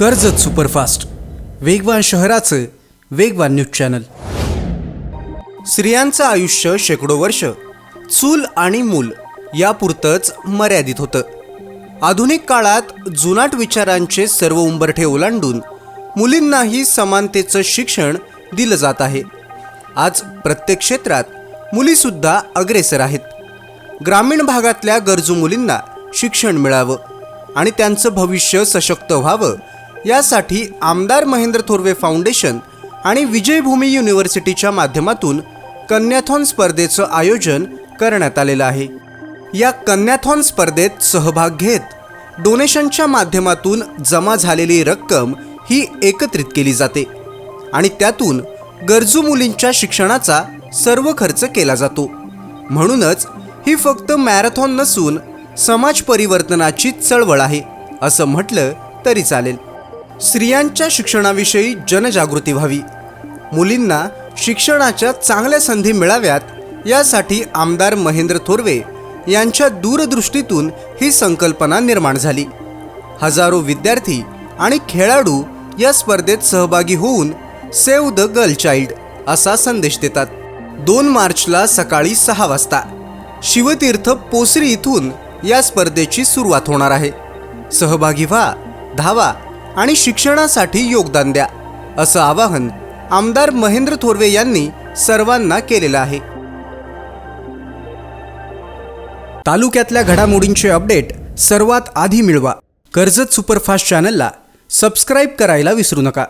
Karjat superfast. वेगवान शहराचं वेगवान न्यूज चॅनल. स्त्रियांचं आयुष्य शेकडो वर्ष चूल आणि मूल यापुरतंच मर्यादित होतं. आधुनिक काळात जुनाट विचारांचे सर्व उंबरठे ओलांडून मुलींनाही समानतेचं शिक्षण दिलं जात आहे. आज प्रत्येक क्षेत्रात मुलीसुद्धा अग्रेसर आहेत. ग्रामीण भागातल्या गरजू मुलींना शिक्षण मिळावं आणि त्यांचं भविष्य सशक्त व्हावं यासाठी आमदार महेंद्र थोरवे फाउंडेशन आणि विजयभूमी युनिव्हर्सिटीच्या माध्यमातून कन्याथॉन स्पर्धेचं आयोजन करण्यात आलेलं आहे. या कन्याथॉन स्पर्धेत सहभाग घेत डोनेशनच्या माध्यमातून जमा झालेली रक्कम ही एकत्रित केली जाते आणि त्यातून गरजू मुलींच्या शिक्षणाचा सर्व खर्च केला जातो. म्हणूनच ही फक्त मॅरेथॉन नसून समाज परिवर्तनाची चळवळ आहे असं म्हटलं तरी चालेल. स्त्रियांच्या शिक्षणाविषयी जनजागृती व्हावी. मुलींना शिक्षणाच्या चांगल्या संधी मिळाव्यात यासाठी आमदार महेंद्र थोरवे यांच्या दूरदृष्टीतून ही संकल्पना निर्माण झाली. हजारो विद्यार्थी आणि खेळाडू या स्पर्धेत सहभागी होऊन सेव्ह द गर्ल चाइल्ड असा संदेश देतात. दोन मार्चला सकाळी सहा वाजता शिवतीर्थ पोसरी इथून या स्पर्धेची सुरुवात होणार आहे. सहभागी व्हा धावा आणि शिक्षणासाठी योगदान द्या असं आवाहन आमदार महेंद्र थोरवे यांनी सर्वांना केलेलं आहे. तालुक्यातल्या घडामोडींचे अपडेट सर्वात आधी मिळवा. कर्जत सुपरफास्ट चॅनलला सबस्क्राईब करायला विसरू नका.